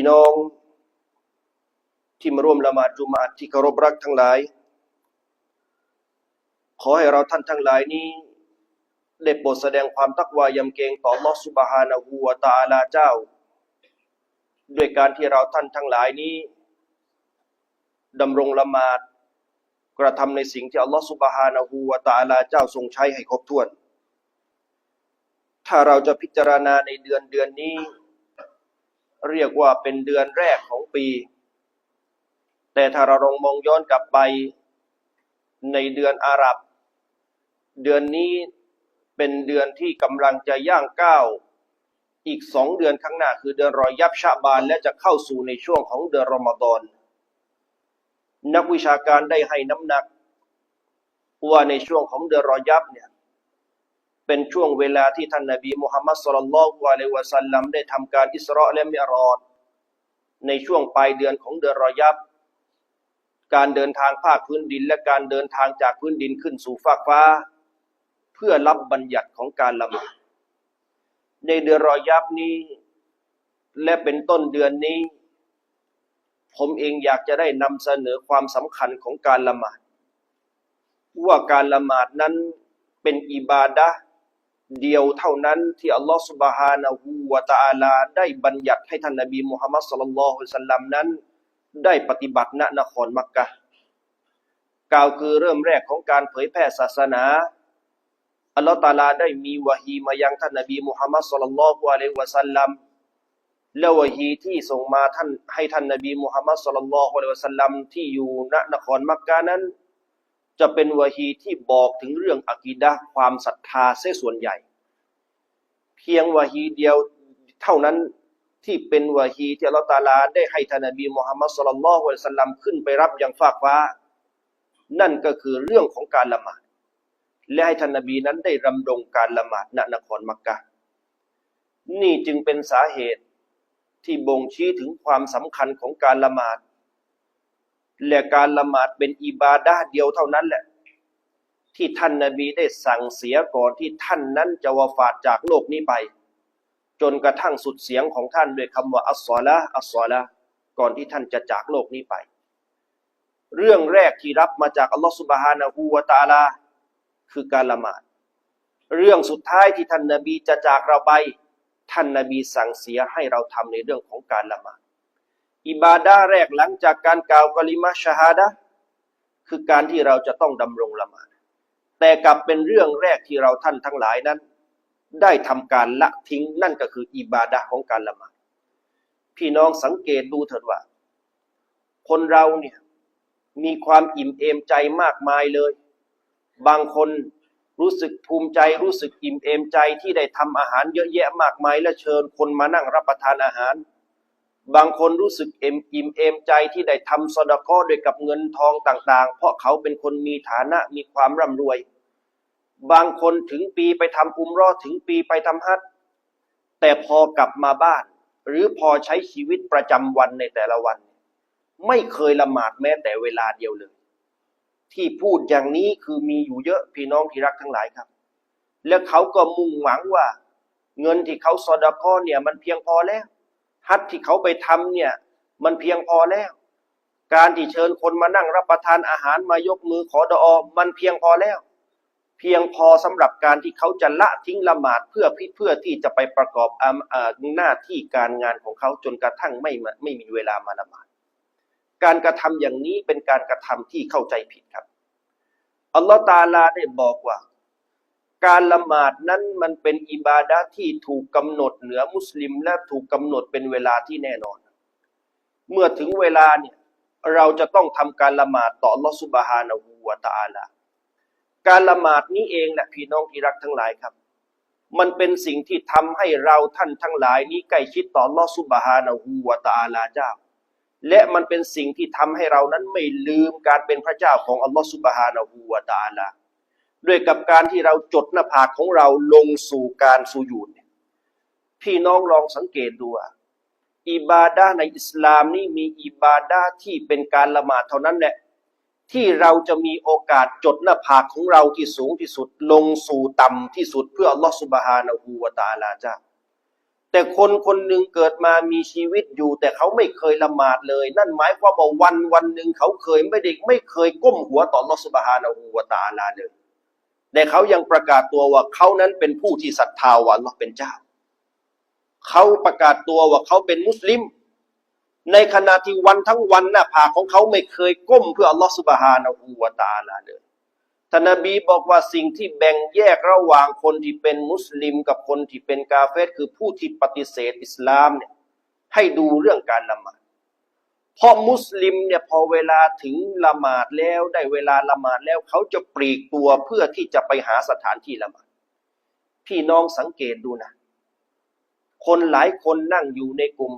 พี่น้อง ที่มาร่วมละหมาดจุมาที่เคารพรักทั้งหลาย ขอให้เราท่านทั้งหลายนี้ได้โปรดแสดงความตักวายำเกรงต่อลอสุบฮานะฮูวะตะอาลาเจ้า ด้วยการที่เราท่านทั้งหลายนี้ดำรงละหมาดกระทำในสิ่งที่อัลลอฮฺสุบฮานะฮูวะตะอาลาเจ้าทรงใช้ให้ครบถ้วน ถ้าเราจะพิจารณาในเดือนเดือนนี้ เรียกว่าเป็นเดือนแรกของปี แต่ถ้าเราลองมองย้อนกลับไปในเดือนอาหรับ เดือนนี้เป็นเดือนที่กำลังจะย่างก้าวอีกสองเดือนข้างหน้าคือเดือนรอยยับชาบานและจะเข้าสู่ในช่วงของเดือนรอมฎอนนักวิชาการได้ให้น้ำหนักว่าในช่วงของเดือนรอยับเนี่ย เป็นช่วงเวลาที่ท่านนบีมุฮัมมัดสุลลัลลอฮุอะลัยวะสัลลัมได้ทำการอิสราและมิอรอจในช่วงปลายเดือนของเดือนรอยับ การเดินทางภาคพื้นดิน และการเดินทางจากพื้นดินขึ้นสู่ฟากฟ้า เพื่อรับบัญญัติของการละหมาดในเดือนรอยับนี้ และเป็นต้นเดือนนี้ ผมเองอยากจะได้นำเสนอความสำคัญของการละหมาดว่าการละหมาดนั้นเป็นอิบาดะห เดียวเท่านั้นที่อัลลอฮฺสุบฮานะฮูวะตาลา ได้บัญญัติให้ท่านนบีมุฮัมมัดสุลลัลลอฮุสัลลัมนั้น ได้ปฏิบัติณนครมักกะกล่าวคือเริ่มแรกของการเผยแพร่ศาสนาอัลลอฮฺตาลาได้มีวะฮีมายังท่านนบีมุฮัมมัดสุลลัลลอฮุอะลัยฮิวะสัลลัมและวะฮีที่ส่งมาท่านให้ท่านนบีมุฮัมมัดสุลลัลลอฮุอะลัยฮิวะสัลลัมที่อยู่ณนครมักกะนั้น จะเป็นวะฮีที่บอกถึงเรื่องอะกีดะความศรัทธาเสียส่วนใหญ่ เพียงวะฮีเดียวเท่านั้นที่เป็นวะฮีที่อัลลอฮฺตาลา ได้ให้ท่านนบีมุฮัมมัดสุลลัลลอฮุอะลัยสัลลัมขึ้นไปรับอย่างฟากฟ้า นั่นก็คือเรื่องของการละหมาดและให้ท่านนบีนั้นได้รำรงการละหมาดณนครมักกะนี่จึงเป็นสาเหตุที่บ่งชี้ถึงความสำคัญของการละหมาด และการละหมาดเป็นอิบาดะห์เดียวเท่านั้นแหละที่ท่านนาบีได้สั่งเสียก่อนที่ท่านนั้นจะวาฟาตจากโลกนี้ไป จนกระทั่งสุดเสียงของท่านด้วยคำว่าอัสซอละอัสซอละก่อนที่ท่านจะจากโลกนี้ไป เรื่องแรกที่รับมาจากอัลลอฮฺสุบฮานะฮูวะตาลา คือการละหมาด เรื่องสุดท้ายที่ท่านนาบีจะจากเราไป ท่านนาบีสั่งเสียให้เราทำในเรื่องของการละหมาด อิบาดาแรกหลังจากการกล่าวกลิมะชาฮาดะคือการที่เราจะต้องดำรงละหมาดแต่กลับเป็นเรื่องแรกที่เราท่านทั้งหลายนั้น ได้ทำการละทิ้งนั่นก็คืออิบาดะของการละหมาดพี่น้องสังเกตดูเถิดว่า คนเราเนี่ยมีความอิ่มเอมใจมากมายเลย บางคนรู้สึกภูมิใจรู้สึกอิ่มเอมใจที่ได้ทำอาหารเยอะแยะมากมายและเชิญคนมานั่งรับประทานอาหาร บางคนรู้สึกเอ็มอิ่มเอมใจที่ได้ทำสดาก้อด้วยกับเงินทองต่างๆ เพราะเขาเป็นคนมีฐานะมีความร่ำรวย บางคนถึงปีไปทำอุมรอถึงปีไปทำฮัจญ์แต่พอกลับมาบ้าน หรือพอใช้ชีวิตประจำวันในแต่ละวัน ไม่เคยละหมาดแม้แต่เวลาเดียวเลย ที่พูดอย่างนี้คือมีอยู่เยอะพี่น้องที่รักทั้งหลายครับ แล้วเขาก็มุ่งหวังว่า เงินที่เขาสอดาก้อเนี่ยมันเพียงพอแล้ว ฮัทที่เขาไปทำเนี่ยมันเพียงพอแล้ว การที่เชิญคนมานั่งรับประทานอาหารมายกมือขอดอมันเพียงพอแล้ว เพียงพอสำหรับการที่เขาจะละทิ้งละหมาดเพื่อเพื่อที่จะไปประกอบอหน้าที่การงานของเขาจนกระทั่งไม่มาไม่มีเวลามาละหมาดการกระทำอย่างนี้เป็นการกระทำที่เข้าใจผิดครับอัลลอฮฺตาลาได้บอกว่า การละหมาดนั้นมันเป็นอิบาดะที่ถูกกำหนดเหนือมุสลิม และถูกกำหนดเป็นเวลาที่แน่นอน เมื่อถึงเวลาเนี่ยเราจะต้องทำการละหมาดต่ออัลลอฮฺสุบฮานะฮูวะตะอาลาการละหมาดนี้เองแหละพี่น้องที่รักทั้งหลายครับ มันเป็นสิ่งที่ทำให้เราท่านทั้งหลายนี้ใกล้ชิดต่ออัลลอฮฺสุบฮานะฮูวะตะอาลาเจ้า และมันเป็นสิ่งที่ทำให้เรานั้นไม่ลืมการเป็นพระเจ้าของอัลลอฮฺสุบฮานะฮูวะตะอาลา ด้วยกับการที่เราจดหน้าผากของเราลงสู่การสุญูดพี่น้องลองสังเกตดูว่าอิบาดะห์ในอิสลามนี่มีอิบาดะห์ที่เป็นการละหมาดเท่านั้นแหละที่เราจะมีโอกาสจดหน้าผากของเราที่สูงที่สุดลงสู่ต่ำที่สุดเพื่ออัลลอฮฺสุบฮานะฮูวตาลาเจ้าแต่คนคนหนึ่งเกิดมามีชีวิตอยู่ แต่เขาไม่เคยละหมาดเลย นั่นหมายความว่าวันวันหนึ่งเขาเคยไม่ได้ไม่เคยก้มหัวต่อลอสุบฮานะฮูวตาลาเลย แต่เขายังประกาศตัวว่าเขานั้นเป็นผู้ที่ศรัทธาว่าอัลลอฮ์เป็นเจ้า เขาประกาศตัวว่าเขาเป็นมุสลิม ในขณะที่วันทั้งวันหน้าผากของเขาไม่เคยก้มเพื่ออัลลอฮ์สุบฮานะฮูวะตาลาเลยท่านนบีบอกว่าสิ่งที่แบ่งแยกระหว่างคนที่เป็นมุสลิมกับคนที่เป็นกาเฟรคือผู้ที่ปฏิเสธอิสลามเนี่ยให้ดูเรื่องการละหมาด เพราะมุสลิมเนี่ยพอเวลาถึงละหมาดแล้วได้เวลาละหมาดแล้วเขาจะปลีกตัวเพื่อที่จะไปหาสถานที่ละหมาดพี่น้องสังเกตดูนะ คนหลายคนนั่งอยู่ในกลุ่ม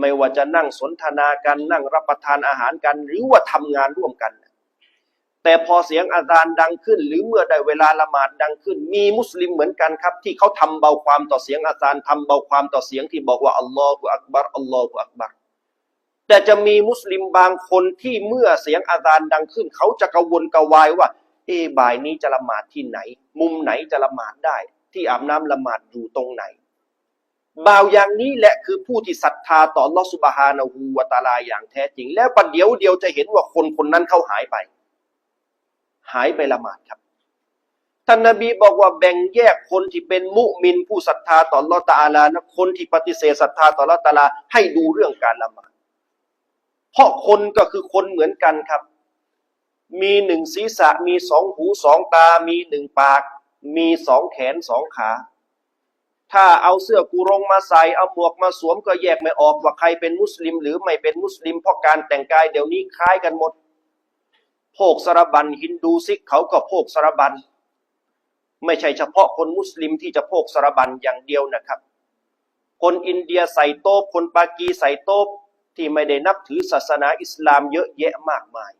ไม่ว่าจะนั่งสนทนากันนั่งรับประทานอาหารกัน หรือว่าทำงานร่วมกัน แต่พอเสียงอาจารย์ดังขึ้น หรือเมื่อได้เวลาละหมาดดังขึ้น มีมุสลิมเหมือนกันครับ ที่เขาทำเบาความต่อเสียงอาจารย์ทำเบาความต่อเสียงที่บอกว่าอัลลอฮฺอักบัรอัลลอฮฺอักบัร แต่จะมีมุสลิมบางคนที่เมื่อเสียงอาจารย์ดังขึ้น เขาจะกระวนกระวายว่า เอบ่ายนี้จะละหมาดที่ไหน มุมไหนจะละหมาดได้ ที่อาบน้ำละหมาดอยู่ตรงไหนบ่าวอย่างนี้แหละคือผู้ที่ศรัทธาต่อลอสุบฮานะฮูวตาลาอย่างแท้จริง แล้วประเดี๋ยวเดียวจะเห็นว่าคนคนนั้นเขาหายไป หายไปละหมาดครับท่านนบีบอกว่าแบ่งแยกคนที่เป็นมุมินผู้ศรัทธาต่อลอตาลานะคนที่ปฏิเสธศรัทธาต่อลอตาลาให้ดูเรื่องการละหมาด เพราะคนก็คือคนเหมือนกันครับ มีหนึ่งศีรษะ มีสองหูสองตา มีหนึ่งปาก มีสองแขนสองขา ถ้าเอาเสื้อกูรงมาใส่ เอาหมวกมาสวมก็แยกไม่ออกว่าใครเป็นมุสลิม หรือไม่เป็นมุสลิม เพราะการแต่งกายเดี๋ยวนี้คล้ายกันหมด โพกสารบันฮินดูซิกเขาก็โพกสารบัน ไม่ใช่เฉพาะคนมุสลิมที่จะโพกสารบันอย่างเดียวนะครับ คนอินเดียใส่โต๊ะคนปากีใส่โต๊ะ ที่ไม่ได้นับถือศาสนาอิสลามเยอะแยะมากมาย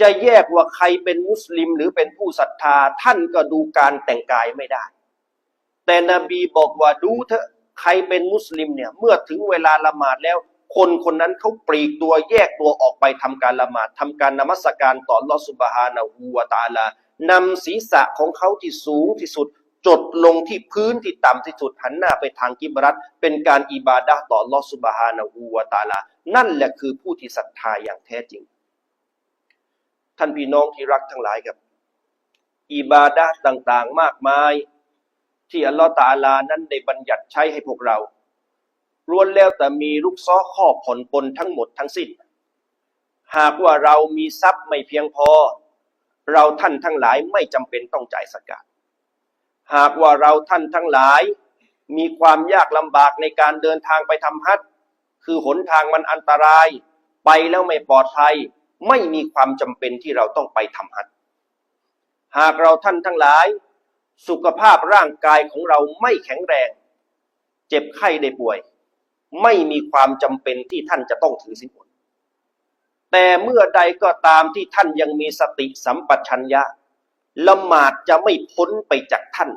จะแยกว่าใครเป็นมุสลิมหรือเป็นผู้ศรัทธาท่านก็ดูการแต่งกายไม่ได้ แต่นบีบอกว่าดูเถอะใครเป็นมุสลิมเนี่ยเมื่อถึงเวลาละหมาดแล้ว คนคนนั้นเขาปลีกตัวแยกตัวออกไปทำการละหมาดทำการนมัสการต่อลอสุบฮานะฮูวาตาลานำศีรษะของเขาที่สูงที่สุด จดลงที่พื้นที่ต่ำที่สุดหันหน้าไปทางกิบรัตเป็นการอิบาดะต่อลอสุบฮานะฮูวาตาลา นั่นแหละคือผู้ที่ศรัทธาอย่างแท้จริง ท่านพี่น้องที่รักทั้งหลายครับ อิบาดะต่างๆมากมาย ที่อัลลอฮฺตาลานั้นได้บัญญัติใช้ให้พวกเราล้วนแล้วแต่มีลูกซ้อข้อผ่อนปลนทั้งหมดทั้งสิ้น หากว่าเรามีทรัพย์ไม่เพียงพอ เราท่านทั้งหลายไม่จำเป็นต้องจ่ายสกาด หากว่าเราท่านทั้งหลาย มีความยากลำบากในการเดินทางไปทำฮัจญ์คือหนทางมันอันตราย ไปแล้วไม่ปลอดภัย ไม่มีความจำเป็นที่เราต้องไปทำฮัจญ์หากเราท่านทั้งหลาย สุขภาพร่างกายของเราไม่แข็งแรง เจ็บไข้ได้ป่วย ไม่มีความจำเป็นที่ท่านจะต้องถือสินอดแต่เมื่อใดก็ตามที่ท่านยังมีสติสัมปชัญญะ ละหมาดจะไม่พ้นไปจากท่าน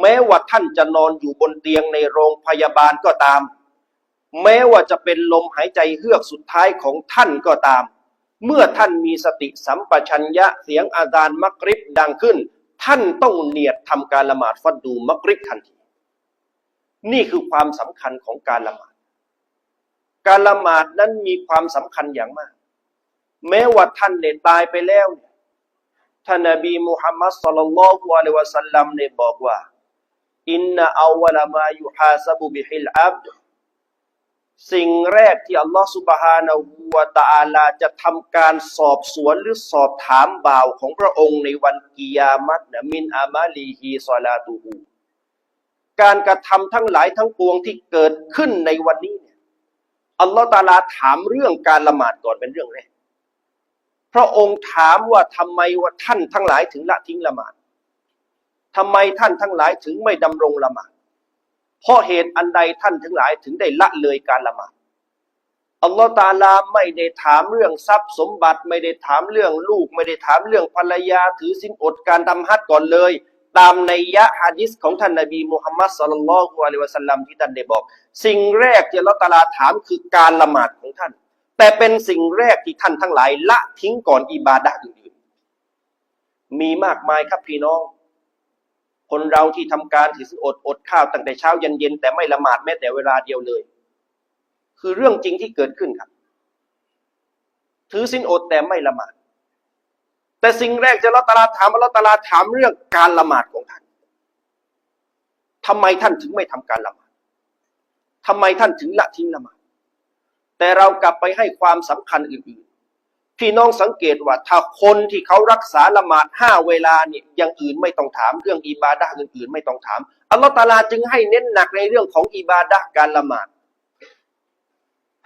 แม้ว่าท่านจะนอนอยู่บนเตียงในโรงพยาบาลก็ตาม แม้ว่าจะเป็นลมหายใจเฮือกสุดท้ายของท่านก็ตาม เมื่อท่านมีสติสัมปชัญญะเสียงอาดานมักริบดังขึ้น ท่านต้องเนียดทำการละหมาดฟัดดูมักริบทันที นี่คือความสำคัญของการละหมาด การละหมาดนั้นมีความสำคัญอย่างมาก แม้ว่าท่านได้ตายไปแล้วเท่านนบีมุฮัมมัดสัลลัลลอฮุอะลัยวะสัลลัมได้บอกว่าอินนาอาวลามายุฮาซบุบิฮิลอับดสิ่งแรกที่อัลลอฮฺสุบฮานะฮูวะตะอาลาจะทำการสอบสวนหรือสอบถามบ่าวของพระองค์ในวันกิยามัตนะมินอามาลีฮีซอลาตูฮูการกระทำทั้งหลายทั้งปวงที่เกิดขึ้นในวันนี้เนี่ยอัลลอฮฺตาลาถามเรื่องการละหมาดก่อนเป็นเรื่องแรก พระองค์ถามว่าทำไมว่าท่านทั้งหลายถึงละทิ้งละหมาดทำไมท่านทั้งหลายถึงไม่ดำรงละหมาดเพราะเหตุอันใดท่านทั้งหลายถึงได้ละเลยการละหมาดอัลลอฮฺตาลาไม่ได้ถามเรื่องทรัพย์สมบัติไม่ได้ถามเรื่องลูก ไม่ได้ถามเรื่องภรรยาถือสินอดการทำฮัจญ์ก่อนเลย ตามในยะฮะดิษของท่านนบีมุฮัมมัดสัลลัลลอฮุอะลัยวะสัลลัมที่ท่านได้บอก สิ่งแรกที่อัลลอฮฺตาลาถามคือการละหมาดของท่าน แต่เป็นสิ่งแรกที่ท่านทั้งหลาย ละทิ้งก่อนอิบาดะอื่นๆ มีมากมายครับพี่น้อง คนเราที่ทำการถือศีลอดอดข้าวตั้งแต่เช้ายันเย็นแต่ไม่ละหมาดแม้แต่เวลาเดียวเลย คือเรื่องจริงที่เกิดขึ้นครับ ถือศีลอดแต่ไม่ละหมาด แต่สิ่งแรกจะละตาลาถามลลอฮฺตาลาถามเรื่องการละหมาดของท่านทำไมท่านถึงไม่ทำการละหมาดทำไมท่านถึงละทิ้งละหมาด แต่เรากลับไปให้ความสำคัญอื่นๆ พี่น้องสังเกตว่าถ้าคนที่เขารักษาละหมาดห้าเวลาเนี่ยอย่างอื่นไม่ต้องถามเรื่องอิบาดะอื่นๆ ไม่ต้องถามอัลลอฮฺตาลาจึงให้เน้นหนักในเรื่องของอิบาดะการละหมาด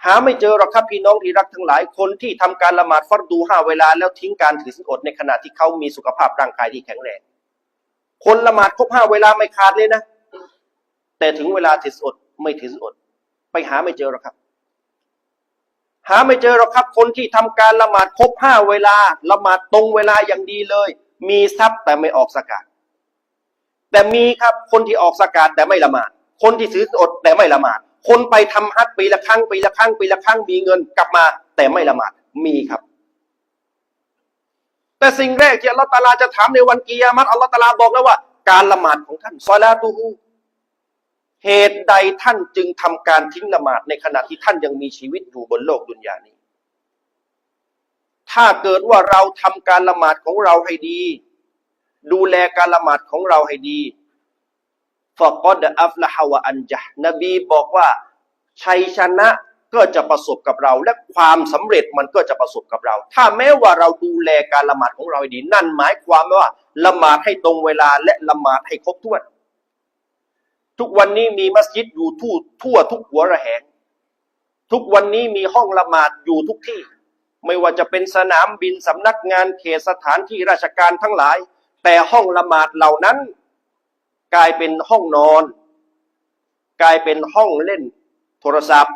หาไม่เจอหรอกครับพี่น้องที่รักทั้งหลายคนที่ทำการละหมาดฟัรดูห้าเวลา แล้วทิ้งการถือศีลอดในขณะที่เขามีสุขภาพร่างกายที่แข็งแรง คนละหมาดครบห้าเวลาไม่ขาดเลยนะ แต่ถึงเวลาถือศีลอดไม่ถือศีลอด ไปหาไม่เจอหรอกครับ หาไม่เจอหรอกครับคนที่ทำการละหมาดครบห้าเวลาละหมาดตรงเวลาอย่างดีเลย มีทรัพย์แต่ไม่ออกสกาดแต่มีครับคนที่ออกสกาดแต่ไม่ละหมาด คนที่ถืออดแต่ไม่ละหมาด คนไปทำฮัจญ์ปีละครั้งปีละครั้งปีละครั้งมีเงินกลับมา แต่ไม่ละหมาดมีครับ แต่สิ่งแรกที่อัลลอฮฺตาลาจะถามในวันกิยามัตอัลลอฮฺตาลาบอกแล้วว่า การละหมาดของท่านซอลาตูฮู เหตุใดท่านจึงทำการทิ้งละหมาดในขณะที่ท่านยังมีชีวิตอยู่บนโลกดุนยานี้ ถ้าเกิดว่าเราทำการละหมาดของเราให้ดี ดูแลการละหมาดของเราให้ดีฟะกอดอัฟละฮาวะอันจ์นบีบอกว่าชัยชนะก็จะประสบกับเรา และความสำเร็จมันก็จะประสบกับเรา ถ้าแม้ว่าเราดูแลการละหมาดของเราให้ดี นั่นหมายความว่าละหมาดให้ตรงเวลาและละหมาดให้ครบถ้วน ทุกวันนี้มีมัสยิดอยู่ทั่วทั่วทุกหัวระแหง ทุกวันนี้มีห้องละหมาดอยู่ทุกที่ ไม่ว่าจะเป็นสนามบินสำนักงานเขตสถานที่ราชการทั้งหลาย แต่ห้องละหมาดเหล่านั้น กลายเป็นห้องนอน กลายเป็นห้องเล่นโทรศัพท์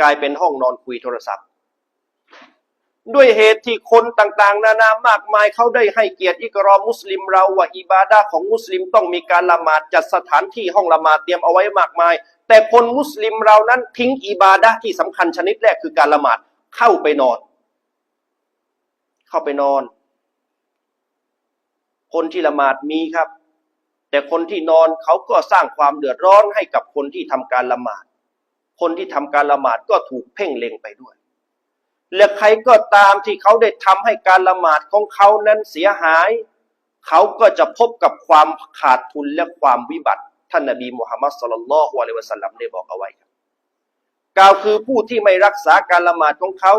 กลายเป็นห้องนอนคุยโทรศัพท์ ด้วยเหตุที่คนต่างๆ นานามากมายเขาได้ให้เกียรติอิกรอมุสลิมเราว่าอิบาดาของมุสลิมต้องมีการละหมาดจัดสถานที่ห้องละหมาดเตรียมเอาไว้มากมาย แต่คนมุสลิมเรานั้นทิ้งอิบาดาที่สำคัญชนิดแรกคือการละหมาดเข้าไปนอน เข้าไปนอน คนที่ละหมาดมีครับ แต่คนที่นอนเขาก็สร้างความเดือดร้อนให้กับคนที่ทำการละหมาด คนที่ทำการละหมาดก็ถูกเพ่งเล็งไปด้วย และใครก็ตามที่เขาได้ทำให้การละหมาดของเขานั้นเสียหาย เขาก็จะพบกับความขาดทุนและความวิบัติ ท่านนบีมุฮัมมัดสุลลัลฮุอะลัยวะสัลลัมได้บอกเอาไว้ครับกล่าวคือผู้ที่ไม่รักษาการละหมาดของเขา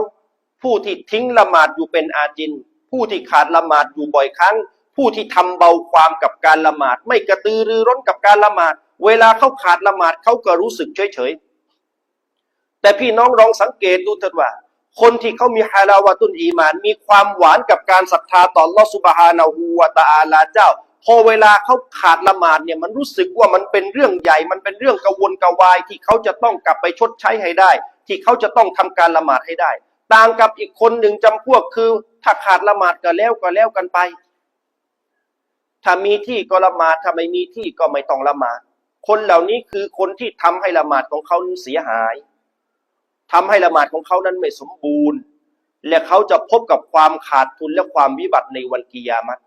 ผู้ที่ทิ้งละหมาดอยู่เป็นอาจิน ผู้ที่ขาดละหมาดอยู่บ่อยครั้ง ผู้ที่ทำเบาความกับการละหมาด ไม่กระตือรือร้นกับการละหมาด เวลาเขาขาดละหมาดเขาก็รู้สึกเฉยเฉยแต่พี่น้องลองสังเกตดูเถิดว่า คนที่เขามีฮาลาวะตุนอีมาน มีความหวานกับการศรัทธาต่อลอสุบฮานาหูวาตาอาลาเจ้า พอเวลาเขาขาดละหมาดเนี่ยมันรู้สึกว่ามันเป็นเรื่องใหญ่ มันเป็นเรื่องกระวนกะวาย ที่เขาจะต้องกลับไปชดใช้ให้ได้ ที่เขาจะต้องทำการละหมาดให้ได้ ต่างกับอีกคนหนึ่งจำพวกคือ ถ้าขาดละหมาดก็แล้วก็แล้วกันไป ถ้ามีที่ก็ละหมาดถ้าไม่มีที่ก็ไม่ต้องละหมาด คนเหล่านี้คือคนที่ทำให้ละหมาดของเขาเสียหาย ทำให้ละหมาดของเขานั้นไม่สมบูรณ์ และเขาจะพบกับความขาดทุนและความวิบัติในวันกิยามัต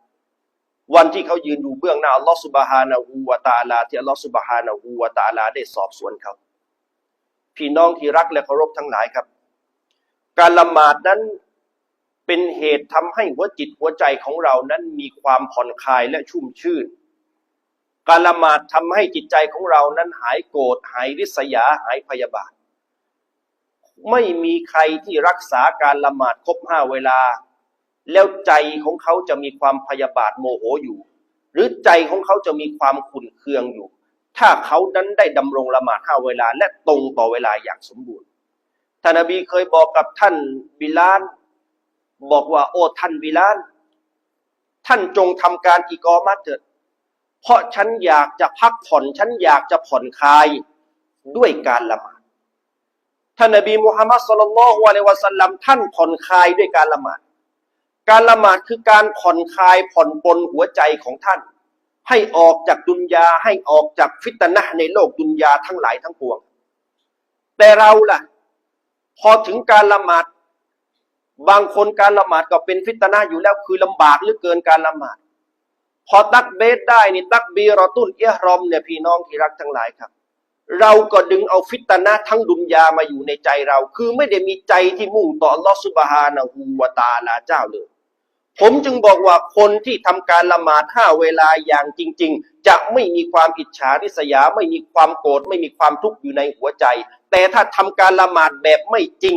วันที่เขายืนอยู่เบื้องหน้าอัลลอฮฺสุบฮานะฮูวาตาลา ที่อัลลอฮฺสุบฮานะฮูวาตาลาได้สอบสวนเขาพี่น้องที่รักและเคารพทั้งหลายครับ การละหมาดนั้นเป็นเหตุทำให้หัวจิตหัวใจของเรานั้นมีความผ่อนคลายและชุ่มชื่น การละหมาดทำให้จิตใจของเรานั้นหายโกรธหายริษยาหายพยาบาท ไม่มีใครที่รักษาการละหมาดครบห้าเวลา แล้วใจของเขาจะมีความพยาบาทโมโหอยู่ หรือใจของเขาจะมีความขุ่นเคืองอยู่ ถ้าเขานั้นได้ดำรงละหมาดห้าเวลา และตรงต่อเวลาอย่างสมบูรณ์ท่านนบีเคยบอกกับท่านบิลานบอกว่าโอ้ท่านบิลาน ท่านจงทำการอีกอมัดเถิดเพราะฉันอยากจะพักผ่อน ฉันอยากจะผ่อนคลายด้วยการละหมาด ท่านนบีมุฮัมมัดสุลลัลฮุอะลัยวะสัลลัมท่านผ่อนคลายด้วยการละหมาด การละหมาดคือการผ่อนคลายผ่อนปลนหัวใจของท่าน ให้ออกจากดุนยาให้ออกจากฟิตนะในโลกดุนยาทั้งหลายทั้งปวง แต่เราล่ะ พอถึงการละหมาด บางคนการละหมาดก็เป็นฟิตนะอยู่แล้วคือลำบากเหลือเกินการละหมาด พอตักเบสได้นี่ตักบีรอตุนเอียรอมเนี่ยพี่น้องที่รักทั้งหลายครับ เราก็ดึงเอาฟิตนะทั้งดุนยามาอยู่ในใจเรา คือไม่ได้มีใจที่มุ่งต่อลอสุบฮานะฮูวะตาลาเจ้าเลย ผมจึงบอกว่าคนที่ทำการละหมาดห้าเวลาอย่างจริง ๆ จะไม่มีความอิจฉาริษยา ไม่มีความโกรธไม่มีความทุกข์อยู่ในหัวใจ แต่ถ้าทำการละหมาดแบบไม่จริง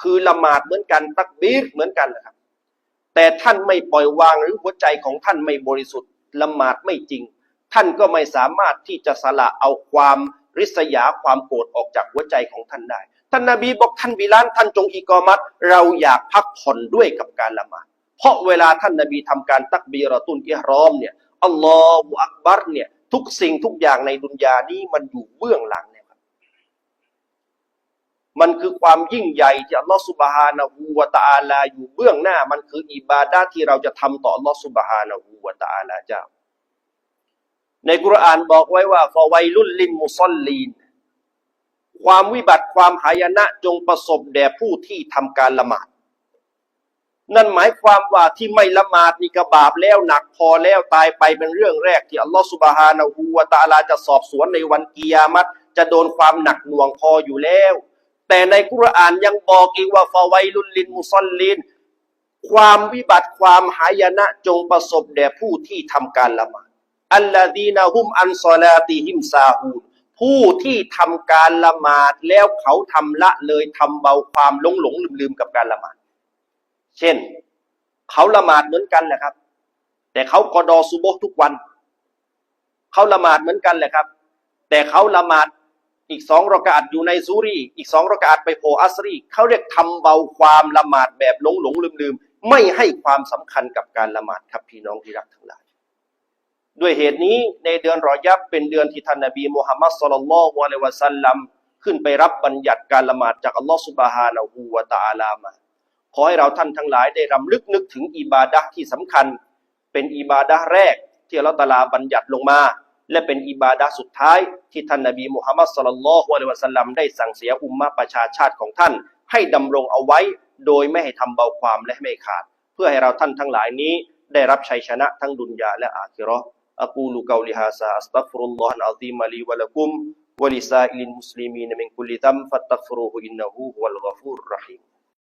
คือละหมาดเหมือนกันตักบีรเหมือนกันนะครับ แต่ท่านไม่ปล่อยวางหรือหัวใจของท่านไม่บริสุทธิ์ละหมาดไม่จริง ท่านก็ไม่สามารถที่จะสละเอาความริษยาความโกรธออกจากหัวใจของท่านได้ ท่านนบีบอกท่านบิลานท่านจงอีกอมัตเราอยากพักผ่อนด้วยกับการละหมาดเพราะเวลาท่านนบีทำการตักบีรอตุนอิฮรอมเนี่ยอัลลอฮฺอักบัรเนี่ยทุกสิ่งทุกอย่างในดุนยานี้มันอยู่เบื้องหลังเนี่ยครับมันคือความยิ่งใหญ่ที่อัลลอฮฺสุบฮานะฮูวะตะอาลาอยู่เบื้องหน้า มันคืออิบาดะห์ที่เราจะทำต่ออัลลอฮฺสุบฮานะฮูวะตะอาลาเจ้า ในกุรอานบอกไว้ว่าฟาไวลุลลินมุซอลลีน ความวิบัติความหายนะจงประสบแด่ผู้ที่ทำการละหมาด นั่นหมายความว่าที่ไม่ละหมาดนี่ก็บาปแล้วหนักพอแล้วตายไปเป็นเรื่องแรกที่อัลลอฮฺสุบฮานะฮูวะตะอาลาจะสอบสวนในวันกิยามัตจะโดนความหนักหน่วงพออยู่แล้ว แต่ในกุรอานยังบอกอีกว่าฟาไวลุลลินมุซอลลินความวิบัติความหายนะจงประสบแด่ผู้ที่ทำการละหมาด อัลลาดีนาฮุมอันซอลาติฮิมซาฮูนผู้ที่ทำการละหมาดแล้วเขาทำละเลยทำเบาความหลงหลงลืมลืมกับการละหมาด เช่น เขาละหมาดเหมือนกันแหละครับ แต่เขากอดอซุโบทุกวัน เขาละหมาดเหมือนกันแหละครับ แต่เขาละหมาดอีกสองรากาตอยู่ในซูรีอีกสองรากาตไปโผอัสรีเขาเรียกทำเบาความละหมาดแบบหลงหลงลืมลืมไม่ให้ความสำคัญกับการละหมาดครับพี่น้องที่รักทั้งหลาย ด้วยเหตุนี้ในเดือนรอยับเป็นเดือนที่ท่านนบีมุฮัมมัดสุลลัลลอฮุอะลัยวะสัลลัมขึ้นไปรับบัญญัติการละหมาดจากอัลลอฮฺสุบฮานะฮูวะตะอาลามาขอให้เราท่านทั้งหลายได้รำลึกนึกถึงอิบาดะที่สำคัญ เป็นอิบาดะแรกที่อัลลอฮฺตาลาบัญญัติลงมา และเป็นอิบาดะสุดท้ายที่ท่านนบีมุฮัมมัดสุลลัลลอฮุอะลัยวะสัลลัมได้สั่งเสียอุมมะประชาชาติของท่าน ให้ดำรงเอาไว้ โดยไม่ให้ทำเบาความและไม่ขาด เพื่อให้เราท่านทั้งหลายนี้ได้รับชัยชนะทั้งดุนยาและอาคิราะห์ أقول قولي هذا أستغفر الله العظيم لي ولكم ولسائر المسلمين من كل ذنب فاستغفروه إنه هو الغفور الرحيم.